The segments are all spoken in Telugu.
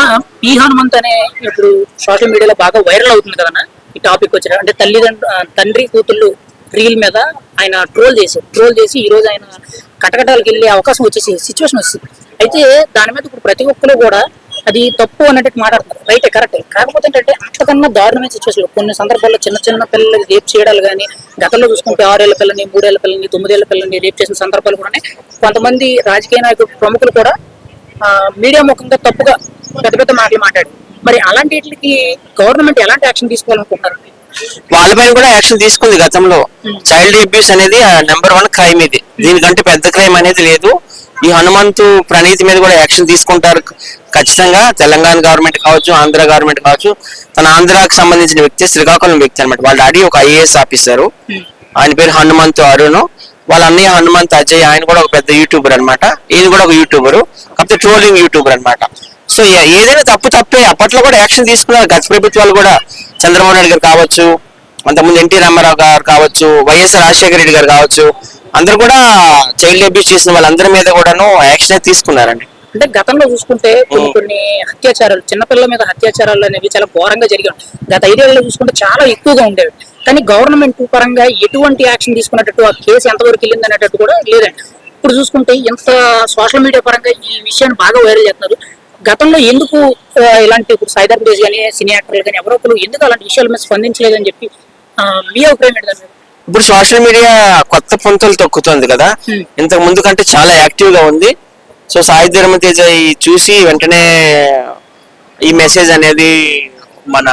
పి ఈ హనుమంత్ అనే ఇప్పుడు సోషల్ మీడియాలో బాగా వైరల్ అవుతుంది కదన్నా ఈ టాపిక్ వచ్చిన అంటే తల్లిదండ్రు తండ్రి కూతుళ్ళు రీల్ మీద ఆయన ట్రోల్ చేశారు. ట్రోల్ చేసి ఈ రోజు ఆయన కటకటాలకు వెళ్ళే అవకాశం వచ్చేసి సిచ్యువేషన్ వస్తుంది అయితే దాని మీద ఇప్పుడు ప్రతి ఒక్కరు కూడా అది తప్పు అన్నట్టు మాట్లాడుతున్నారు. రైటే కరెక్టే కాకపోతే ఏంటంటే అంతకన్నా దారుణమైన సిచ్యువేషన్ కొన్ని సందర్భాల్లో చిన్న చిన్న పిల్లలకి రేప్ చేయడాలు కానీ గతంలో చూసుకుంటే ఆరేళ్ళ పిల్లని మూడేళ్ళ పిల్లని తొమ్మిదేళ్ళ పిల్లని రేప్ చేసిన సందర్భాలు కూడా కొంతమంది రాజకీయ నాయకులు ప్రముఖులు కూడా మీడియా ముఖంగా తప్పుగా పెద్ద పెద్ద మాటలు మాట్లాడు మరి అలాంటి వాటికి గవర్నమెంట్ ఎలాంటి యాక్షన్ తీసుకోవాలనుకుంటున్నారు? వాళ్ళపైన కూడా యాక్షన్ తీసుకుంది గతంలో. చైల్డ్ అబ్యూస్ అనేది నెంబర్ వన్ క్రైమ్ ఇది. దీనికంటే పెద్ద క్రైమ్ అనేది లేదు. ఈ హనుమంతు ప్రణీతి మీద కూడా యాక్షన్ తీసుకుంటారు. ఖచ్చితంగా తెలంగాణ గవర్నమెంట్ కావచ్చు ఆంధ్ర గవర్నమెంట్ కావచ్చు తన ఆంధ్రాకి సంబంధించిన వ్యక్తి శ్రీకాకుళం వ్యక్తి అనమాట వాళ్ళ డాడీ ఒక ఐఏఎస్ ఆఫీసరు. ఆయన పేరు హనుమంతు అరుణ్. వాళ్ళ అన్నయ్య హనుమంత్ అజయ్ ఆయన కూడా ఒక పెద్ద యూట్యూబర్ అనమాట ఈయన కూడా ఒక యూట్యూబర్ కాకపోతే ట్రోలింగ్ యూట్యూబర్ అనమాట సో ఏదైనా తప్పు తప్పే అప్పట్లో కూడా యాక్షన్ తీసుకున్నారు. గత ప్రభుత్వాలు కూడా చంద్రబాబు నాయుడు గారు కావచ్చు అంతకుముందు ఎన్టీ రామారావు గారు కావచ్చు వైఎస్ రాజశేఖర రెడ్డి గారు కావచ్చు అందరు కూడా చైల్డ్ అబ్యూస్ చేసిన వాళ్ళందరి మీద కూడాను యాక్షన్ తీసుకున్నారండి. అంటే గతంలో చూసుకుంటే కొన్ని కొన్ని అత్యాచారాలు చిన్నపిల్లల మీద అత్యాచారాలు అనేవి చాలా ఘోరంగా జరిగాయి. గత ఐదేళ్ళలో చూసుకుంటే చాలా ఎక్కువగా ఉండేవి. కానీ గవర్నమెంట్ పరంగా ఎటువంటి యాక్షన్ తీసుకున్నట్టు ఆ కేసు ఎంతవరకు వెళ్ళింది అనేటట్టు కూడా లేదండి. ఇప్పుడు చూసుకుంటే ఎంత సోషల్ మీడియా పరంగా ఈ విషయాన్ని బాగా వైరల్ చేస్తున్నారు. గతంలో ఎందుకు ఇలాంటి ఇప్పుడు సైదర్ బేస్ కానీ సినీ యాక్టర్లు కానీ ఎవరో ఒకరు ఎందుకు అలాంటి విషయాల మీద స్పందించలేదని చెప్పి మీ అభిప్రాయం ఏంటి? ఇప్పుడు సోషల్ మీడియా కొత్త పుంతలు తొక్కుతుంది కదా. ఇంతకు ముందు కంటే చాలా యాక్టివ్గా ఉంది. సో సాయి ధర్మతేజ చూసి వెంటనే ఈ మెసేజ్ అనేది మన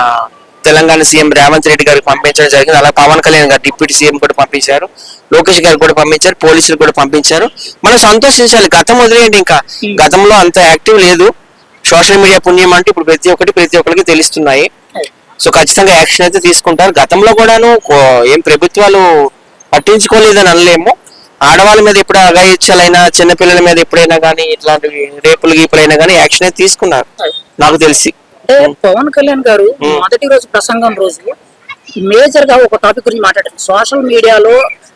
తెలంగాణ సీఎం రేవంత్ రెడ్డి గారికి పంపించడం జరిగింది. అలా పవన్ కళ్యాణ్ గారు డిప్యూటీ సీఎం కూడా పంపించారు. లోకేష్ గారు కూడా పంపించారు. పోలీసులు కూడా పంపించారు. మనం సంతోషించాలి. గతం వదిలేయండి ఇంకా. గతంలో అంత యాక్టివ్ లేదు. సోషల్ మీడియా పుణ్యం అంటే ఇప్పుడు ప్రతి ఒక్కటి ప్రతి ఒక్కరికి తెలుస్తున్నాయి. సో ఖచ్చితంగా యాక్షన్ అయితే తీసుకుంటారు. గతంలో కూడాను ఏం ప్రభుత్వాలు పట్టించుకోలేదని అనలేము. ఆడవాళ్ళ మీద ఎప్పుడు అగాయిత్యాలైనా చిన్నపిల్లల మీద ఎప్పుడైనా కానీ ఇట్లాంటివి రేపులు గీపులైనా కానీ యాక్షన్ అయితే తీసుకున్నారు. నాకు తెలిసి. అంటే పవన్ కళ్యాణ్ గారు మొదటి రోజు ప్రసంగం రోజు మేజర్గా ఒక టాపిక్ గురించి మాట్లాడారు. సోషల్ మీడియాలో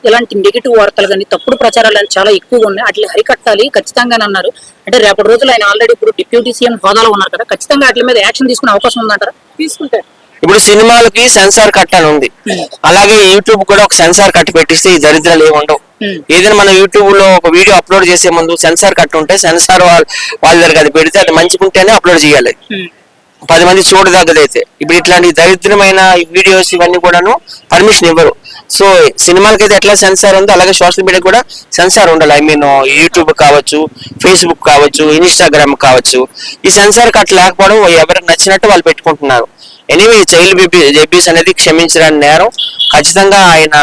ఇలాంటి నెగిటివ్ వార్తలు కానీ తప్పుడు ప్రచారాలు అని చాలా ఎక్కువగా ఉన్నాయి. వాటిని హరికట్టాలి ఖచ్చితంగా అని అన్నారు. అంటే రేపటి రోజులు ఆయన ఆల్రెడీ ఇప్పుడు డిప్యూటీ సీఎం హోదాలో ఉన్నారు కదా ఖచ్చితంగా వాటి మీద యాక్షన్ తీసుకునే అవకాశం ఉందంటారా? తీసుకుంటారు. ఇప్పుడు సినిమాలకి సెన్సార్ కట్ అని ఉంది అలాగే యూట్యూబ్ కూడా ఒక సెన్సార్ కట్ పెట్టిస్తే ఈ దరిద్రాలు ఏమి ఉండవు. ఏదైనా మన యూట్యూబ్లో ఒక వీడియో అప్లోడ్ చేసే ముందు సెన్సార్ కట్ ఉంటే సెన్సార్ వాళ్ళ దగ్గర అది పెడితే అది మంచిగుంటేనే అప్లోడ్ చేయాలి. పది మంది చూడదగ్గదైతే ఇప్పుడు ఇట్లాంటి దరిద్రమైన వీడియోస్ ఇవన్నీ కూడాను పర్మిషన్ ఇవ్వరు. సో సినిమాలకి అయితే ఎట్లా సెన్సార్ ఉందో అలాగే సోషల్ మీడియా కూడా సెన్సార్ ఉండాలి. ఐ మీన్ యూట్యూబ్ కావచ్చు ఫేస్బుక్ కావచ్చు ఇన్స్టాగ్రామ్ కావచ్చు. ఈ సెన్సార్ కట్ లేకపోవడం ఎవరికి నచ్చినట్టు వాళ్ళు పెట్టుకుంటున్నారు. ఎనీవే చైల్డ్ అబ్యూస్ అనేది క్షమించడానికి నేరం. ఖచ్చితంగా ఆయన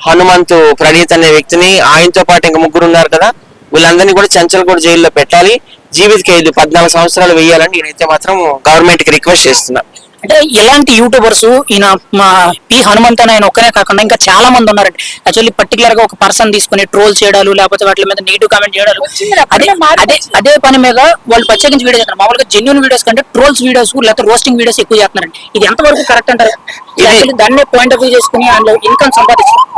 హనుమంతు ప్రణీత్ అనే వ్యక్తిని ఆయనతో పాటు ఇంకా ముగ్గురు ఉన్నారు కదా వీళ్ళందరినీ కూడా చంచల్ కూడా జైల్లో పెట్టాలి. జీవిత ఖైదు పద్నాలుగు సంవత్సరాలు వేయాలని నేనైతే మాత్రం గవర్నమెంట్కి రిక్వెస్ట్ చేస్తున్నా. అంటే ఇలాంటి యూట్యూబర్స్ ఈయన మా పి. హనుమంత్ అని ఆయన ఒక్కనే కాకుండా ఇంకా చాలా మంది ఉన్నారండి. యాక్చువల్లీ పర్టికులర్గా ఒక పర్సన్ తీసుకుని ట్రోల్ చేయడాలు లేకపోతే వాటి మీద నెగిటివ్ కామెంట్ చేయడాలు. అదే అదే అదే పని మీద వాళ్ళు ప్రత్యేకించి వీడియో చేస్తున్నారు. మామూలుగా జెన్యున్ వీడియోస్ కంటే ట్రోల్స్ వీడియోస్ లేకపోతే రోస్టింగ్ వీడియోస్ ఎక్కువ చేస్తున్నారండి. ఇది ఎంతవరకు కరెక్ట్ అంటారు? దాన్నే పాయింట్ ఆఫ్ వ్యూ చేసుకుని అందులో ఇన్కమ్ సంపాదించారు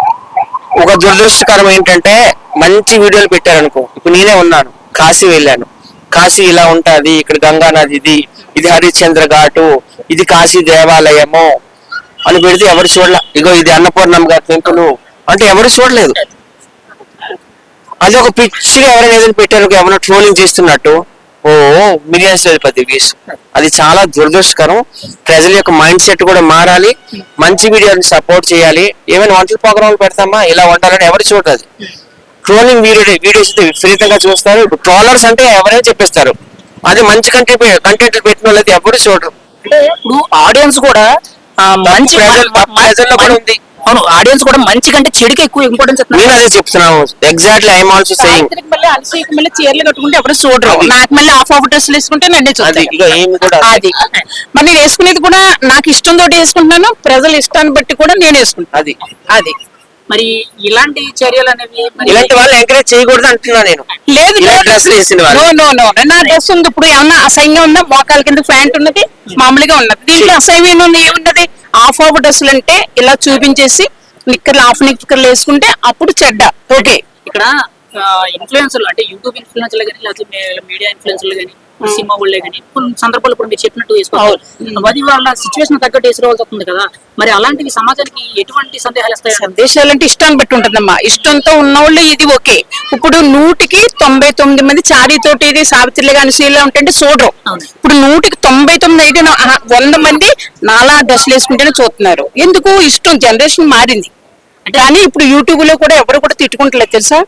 ఒక దురదృష్టకరం ఏంటంటే మంచి వీడియోలు పెట్టారనుకో ఇప్పుడు నేనే ఉన్నాను కాశీ వెళ్ళాను. కాశీ ఇలా ఉంటుంది ఇక్కడ గంగా నది ఇది ఇది హరిశ్చంద్ర ఘాటు ఇది కాశీ దేవాలయము అని పెడితే ఎవరు చూడలే. ఇగో ఇది అన్నపూర్ణమ్మ గారి టెంపుల్ అంటే ఎవరు చూడలేదు. అది ఒక పిచ్చిగా ఎవరైనా ఏదైనా పెట్టారు ఎవరైనా ట్రోలింగ్ చేస్తున్నట్టు ఓ మిలియన్స్ పది వ్యూస్ అది చాలా దురదృష్టకరం. ప్రజల యొక్క మైండ్ సెట్ కూడా మారాలి. మంచి వీడియోని సపోర్ట్ చేయాలి. ఏమైనా వంటల ప్రోగ్రాంలు పెడతామా? ఇలా వండాలని ఎవరు చూడదు ట్రోలింగ్ వీడియో వీడియోస్ అయితే విపరీతంగా చూస్తారు. ఇప్పుడు ట్రోలర్స్ అంటే ఎవరైనా చెప్పేస్తారు. అదే మంచి కంటెంట్ కంటెంట్ పెట్టిన వాళ్ళు అయితే ఎవరు చూడరు. ఇప్పుడు ఆడియన్స్ కూడా మంచి ప్రజల్లో కూడా ఉంది. అవును ఆడియన్స్ కూడా మంచి కంటే చెడుకి ఎక్కువ ఇంపార్టెన్స్ నేను అదే చెప్తున్నాను. ఎగ్జాక్ట్లీ ఐఎమ్ ఆల్సో సెయింగ్ మళ్ళీ అలసీకి మళ్ళీ చీరలు కట్టుకుంటే ఎవరు చూడరు. నాకు మళ్ళీ ఆఫ్ ఆఫ్ డ్రెస్సులు వేసుకుంటే నన్నే కూడా అది. మరి నేను వేసుకునేది కూడా నాకు ఇష్టం తోటి వేసుకుంటున్నాను ప్రజల ఇష్టాన్ని బట్టి కూడా నేను వేసుకుంటాను అది. అది. మరి ఇలాంటి చర్యలు అనేవి మరి ఇలాంటి వాళ్ళు ఎంకరేజ్ చేయకూడదు అంటున్నా నేను. లేదు ఇలా లేదు. డ్రెస్సులు వేసిన వాళ్ళు. నో నో నో నా డ్రెస్ ఉంది ఇప్పుడు ఏమన్నా అసహ్యంగా ఉందా? మోకాల కింద ప్యాంట్ ఉన్నది మామూలుగా ఉన్నది. దీంట్లో అసహ్యం ఉన్నది ఏమున్నది? ఆఫ్ ఆఫ్ డ్రెస్సులు అంటే ఇలా చూపించేసి నిక్కర్లు ఆఫ్ నిక్కర్లు వేసుకుంటే అప్పుడు చెడ్డ. ఓకే. ఇక్కడ ఇన్ఫ్లుయెన్సర్లు అంటే యూట్యూబ్ ఇన్ఫ్లుయెన్సర్లు కానీ లేకపోతే మీడియా ఇన్ఫ్లుయెన్సర్లు కానీ సినిమా వాళ్ళే కానీ కొన్ని సందర్భాలు ఇప్పుడు మీరు చెప్పినట్టు వేసుకోవాలి అది వాళ్ళ సిచ్యువేషన్ తగ్గట్టు వేసుకోవాల్సి వస్తుంది కదా. మరి అలాంటివి సమాజానికి ఎటువంటి సందేహాలు వస్తాయి సందేశాలంటే ఇష్టాన్ని బట్టి ఉంటుందమ్మా. ఇష్టంతో ఉన్నవాళ్ళు ఇది ఓకే. ఇప్పుడు నూటికి తొంభై తొమ్మిది మంది చారీ తోటి ఇది సావిత్రిలు కానీ శీల ఉంటే చూడరు. ఇప్పుడు నూటికి తొంభై తొమ్మిది అయితే వంద మంది నాలా డ్రెస్సులు వేసుకుంటేనే చూస్తున్నారు. ఎందుకు? ఇష్టం జనరేషన్ మారింది. కానీ ఇప్పుడు యూట్యూబ్లో కూడా ఎవరు కూడా తిట్టుకుంటలేదు తెలుసా?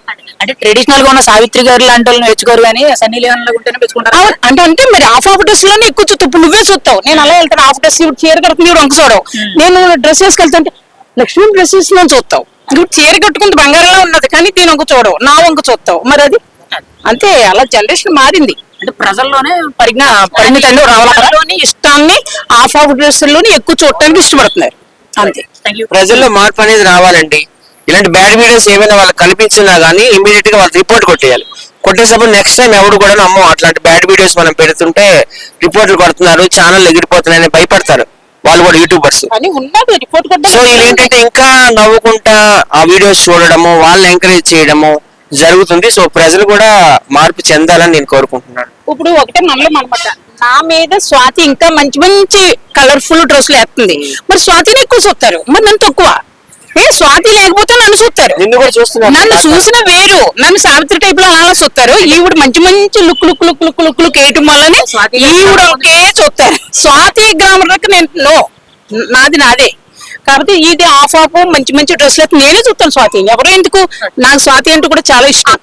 అంటే ట్రెడిషనల్గా ఉన్న సావిత్రి గారు లాంటి వాళ్ళు నేర్చుకోరు కానీ సన్నీ లాగా ఉంటేనే మెచ్చుకుంటారు అంటే అంటే మరి హాఫ్ హాఫ్ డ్రెస్లోనే ఎక్కువ చూస్తావు. నువ్వే చూస్తావు. నేను అలా వెళ్తాను. హాఫ్ డ్రెస్ ఇప్పుడు చీర కడుతుంది ఇప్పుడు వంక చూడవు నేను డ్రెస్ వేసుకెళ్తుంటే లక్ష్మీ డ్రెస్సెస్లో చూస్తావు. ఇప్పుడు చీర కట్టుకుంటే బంగారంలో ఉన్నది కానీ దీని వంక చూడవు. నా వంక చూస్తావు. మరి అది? అంతే. అలా జనరేషన్ మారింది. అంటే ప్రజల్లోనే పరిజ్ఞా పరిమితంలో రావాలని ఇష్టాన్ని హాఫ్ హాఫ్ డ్రెస్సుల్లోని ఎక్కువ చూడటానికి ఇష్టపడుతున్నారు. అంతే. ప్రజల్లో మార్పు అనేది రావాలండి. ఇలాంటి బ్యాడ్ వీడియోస్ ఏమైనా వాళ్ళకి కనిపించినా గానీ ఇమీడియట్గా వాళ్ళు రిపోర్ట్ కొట్టేయాలి. కొట్టేసప్పుడు నెక్స్ట్ టైం ఎవరు కూడా అమ్మో అట్లాంటి బ్యాడ్ వీడియోస్ మనం పెడుతుంటే రిపోర్ట్లు కొడుతున్నారు ఛానల్ ఎగిరిపోతున్నాయని భయపడతారు. వాళ్ళు కూడా యూట్యూబర్స్ కానీ సో ఏంటంటే ఇంకా నవ్వుకుంటా ఆ వీడియోస్ చూడడము వాళ్ళని ఎంకరేజ్ చేయడము జరుగుతుంది. సో ప్రజలు కూడా మార్పు చెందాలని నేను కోరుకుంటున్నాను. ఇప్పుడు ఒకటే మనలో అనమాట నా మీద స్వాతి ఇంకా మంచి మంచి కలర్ఫుల్ డ్రెస్సులు వేస్తుంది. మరి స్వాతిని ఎక్కువ చూస్తారు. మరి నన్ను తక్కువ. ఏ స్వాతి లేకపోతే నన్ను చూస్తారు. నిన్ను చూసిన వేరు. నన్ను సావిత్రి టైప్లో అలా చూస్తారు. ఈవిడ మంచి మంచి look look look look look look వేయటం వల్లనే ఈవిడ ఒకే చూస్తారు. స్వాతి గ్రామర్ నేను నో నాది నాదే. కాబట్టి ఇది ఆఫ్ ఆఫ్ మంచి మంచి డ్రెస్సులు నేనే చూస్తాను స్వాతి ఎవరు ఎందుకు? నాకు స్వాతి అంటే కూడా చాలా ఇష్టం?